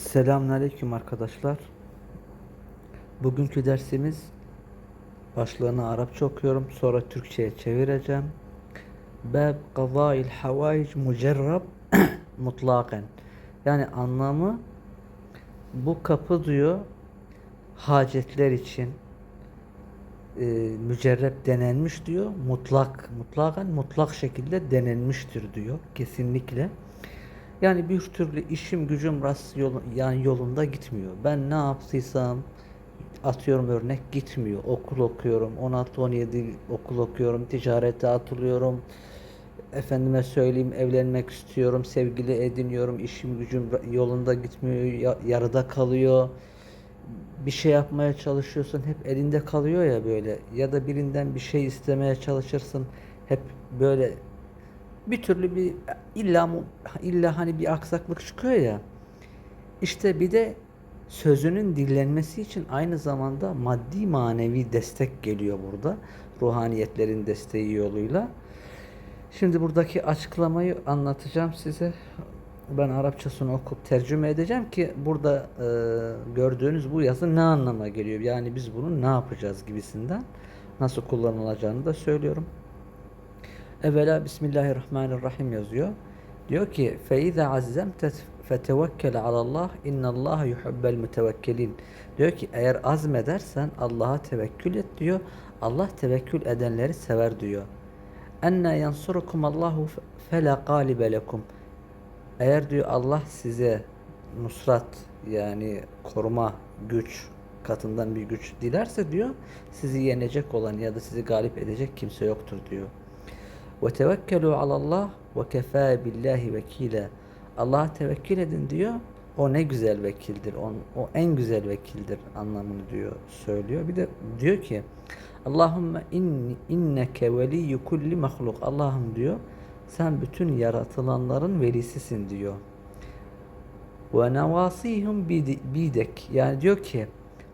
Selamünaleyküm arkadaşlar. Bugünkü dersimiz başlığını Arapça okuyorum. Sonra Türkçe'ye çevireceğim. Bab kazail havaic mucerrab mutlaken. Yani anlamı bu kapı diyor hacetler için e, mücerrep denenmiş diyor. Mutlak, mutlaken mutlak şekilde denenmiştir diyor. Kesinlikle. Yani bir türlü işim gücüm rast yolu, yani yolunda gitmiyor. Ben ne yaptıysam atıyorum örnek gitmiyor. Okul okuyorum. 16-17 okul okuyorum. Ticarete atılıyorum. Efendime söyleyeyim evlenmek istiyorum. Sevgili ediniyorum. işim gücüm yolunda gitmiyor. ya- yarıda kalıyor. Bir şey yapmaya çalışıyorsun hep elinde kalıyor ya böyle. Ya da birinden bir şey istemeye çalışırsın. Hep böyle bir türlü bir illa illa hani bir aksaklık çıkıyor ya. İşte bir de sözünün dillenmesi için aynı zamanda maddi manevi destek geliyor burada. Ruhaniyetlerin desteği yoluyla. Şimdi buradaki açıklamayı anlatacağım size. Ben Arapçasını okup tercüme edeceğim ki burada e, gördüğünüz bu yazı ne anlama geliyor? Yani biz bunu ne yapacağız gibisinden nasıl kullanılacağını da söylüyorum. Evvela Bismillahirrahmanirrahim yazıyor. Diyor ki feize azzemte fetevekkel alallah innallaha yuhibbel mütevekkilin. Diyor ki eğer azmedersen Allah'a tevekkül et diyor. Allah tevekkül edenleri sever diyor. Enne yansurukum Allahu fela galibe lekum. Eğer diyor Allah size nusrat yani koruma, güç katından bir güç dilerse diyor sizi yenecek olan ya da sizi galip edecek kimse yoktur diyor. Ve tevekkelu alallah ve kefâ billahi vekile. Allah'a tevekkül edin diyor. O ne güzel vekildir. O, o en güzel vekildir anlamını diyor söylüyor. Bir de diyor ki Allahümme inni, inneke veliyyu kulli mahluk. Allah'ım diyor sen bütün yaratılanların velisisin diyor. Ve nevasihum bidek. Yani diyor ki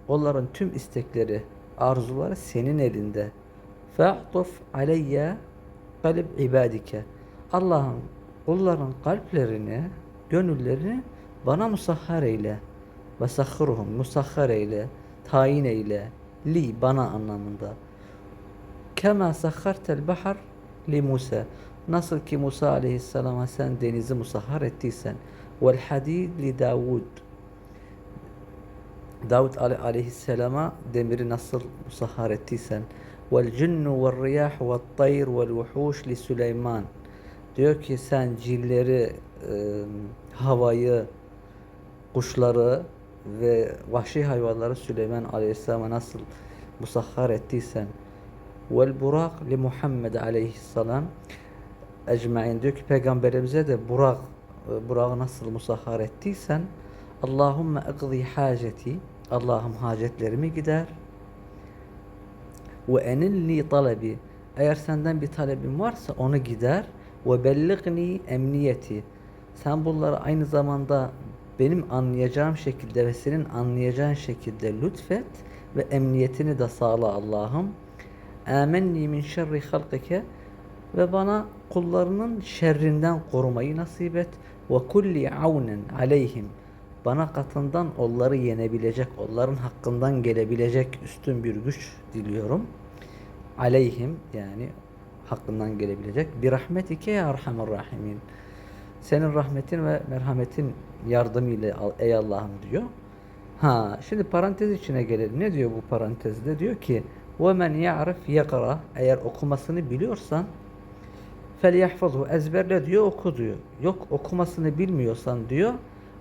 onların tüm istekleri, arzuları senin elinde. Fe'tuf aleyye kalp ibadike. Allah'ım kulların kalplerini, gönüllerini bana musahhar eyle. Ve sahhirhum musahhar eyle, tayin eyle. Li bana anlamında. Kema sahhartel bahar li Musa. Nasıl ki Musa aleyhisselama sen denizi musahhar ettiysen. Vel hadid li Davud. Davud ale- aleyhisselama demiri nasıl musahhar ettiysen. Vel vel vuhuş li Süleyman. Diyor ki sen cilleri, e, havayı, kuşları ve vahşi hayvanları Süleyman aleyhisselama nasıl musahhar ettiysen. Vel burak li Muhammed aleyhisselam ecmain diyor ki peygamberimize de burak e, burağı nasıl musahhar ettiysen Allahümme eqzi haceti Allah'ım hacetlerimi gider ve enilni talebi. Eğer senden bir talebim varsa onu gider. Ve bellighni emniyeti. Sen bunları aynı zamanda benim anlayacağım şekilde ve senin anlayacağın şekilde lütfet ve emniyetini de sağla Allah'ım. Amenni min şerri halkike ve bana kullarının şerrinden korumayı nasip et. Ve kulli avnen aleyhim bana katından onları yenebilecek, onların hakkından gelebilecek üstün bir güç diliyorum. Aleyhim yani hakkından gelebilecek. Bir rahmetike ya erhamer rahimin. Senin rahmetin ve merhametin yardımıyla ey Allah'ım diyor. Ha, şimdi parantez içine gelelim. Ne diyor bu parantezde? Diyor ki: "Ve men ya'rif yakra." Eğer okumasını biliyorsan felyahfazhu ezberle diyor, oku diyor. Yok okumasını bilmiyorsan diyor.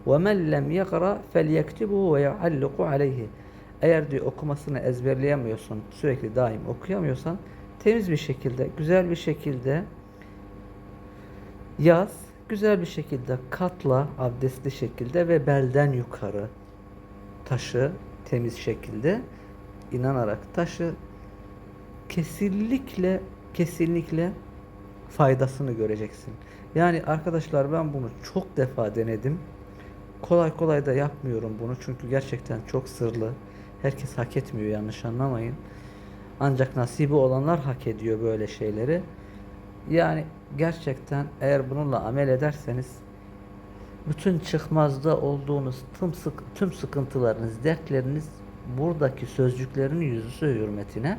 Lem yakra felyektubu ve yualliqu aleyhi. Eğer diyor okumasını ezberleyemiyorsun, sürekli daim okuyamıyorsan temiz bir şekilde, güzel bir şekilde yaz, güzel bir şekilde katla, abdestli şekilde ve belden yukarı taşı temiz şekilde inanarak taşı kesinlikle kesinlikle faydasını göreceksin. Yani arkadaşlar ben bunu çok defa denedim. Kolay kolay da yapmıyorum bunu çünkü gerçekten çok sırlı. Herkes hak etmiyor yanlış anlamayın. Ancak nasibi olanlar hak ediyor böyle şeyleri. Yani gerçekten eğer bununla amel ederseniz bütün çıkmazda olduğunuz tüm, sık, tüm sıkıntılarınız, dertleriniz buradaki sözcüklerin yüzüsü hürmetine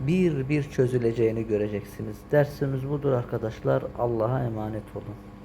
bir bir çözüleceğini göreceksiniz. Dersimiz budur arkadaşlar. Allah'a emanet olun.